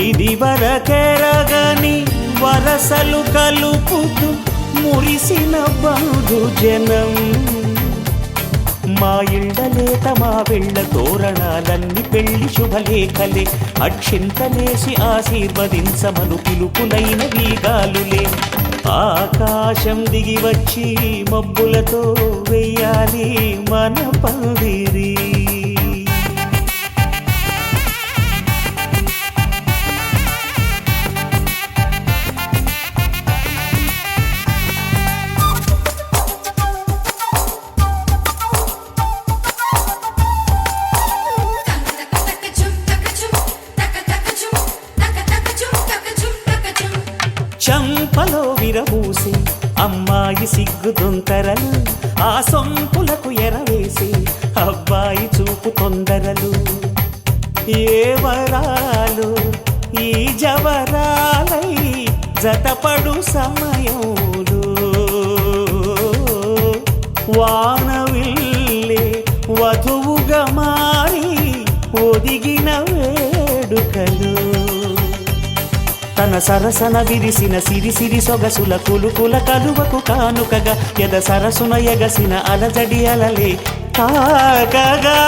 ఇది వరకెరగని వరసలు కలుపుతూ మురిసిన బంధు జనం. మా ఇళ్ళలేత మా వెళ్ళ తోరణాలన్నీ పెళ్ళి శుభలేఖలే. అక్షింతలేసి ఆశీర్వదించమను పిలుపులైన వీగాలులే. ఆకాశం దిగి వచ్చి మబ్బులతో వెయ్యాలి మన పందిరి చంపలో విరబూసి అమ్మాయి సిగ్గు దొంతరలు ఆ సొంపులకు ఎరవేసి అబ్బాయి చూపు తొందరలు ఏ వరాలు ఈ జవరాలై జతపడు సమయంలో. వాన తన సరసన విరిసిన సిరి సిరి సొగసుల కులుకుల కలువకు కానుకగా ఎద సరసున ఎగసిన అలజడి అలలే తాకగా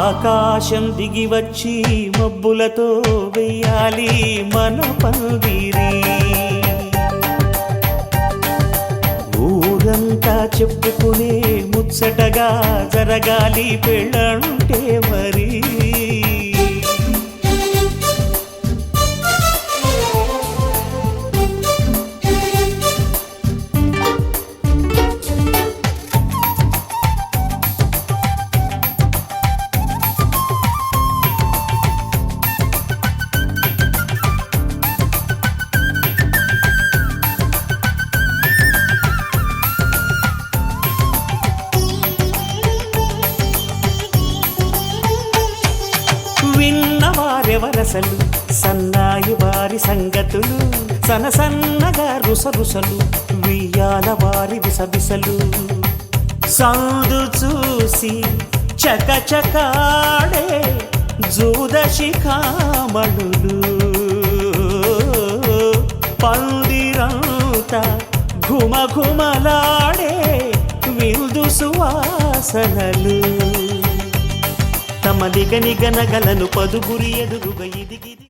ఆకాశం దిగి వచ్చి మబ్బులతో వెయ్యాలి మన పందిరి ముచ్చటగా జరగాలి పెళ్ళంటే మరి. విన్నవారెవరసలు సన్నాయి వారి సంగతులు సన సన్నగా రుసరుసలు వియ్యాల వారి విసబిసలు సాధు చూసి చకచకాడే జూదశిఖామణులు పందిరంతా ఘుమఘుమలాడే విందు సువాసనలు. తమ గనగలను పదుగురి ఎదురుగా ఇదిగిది.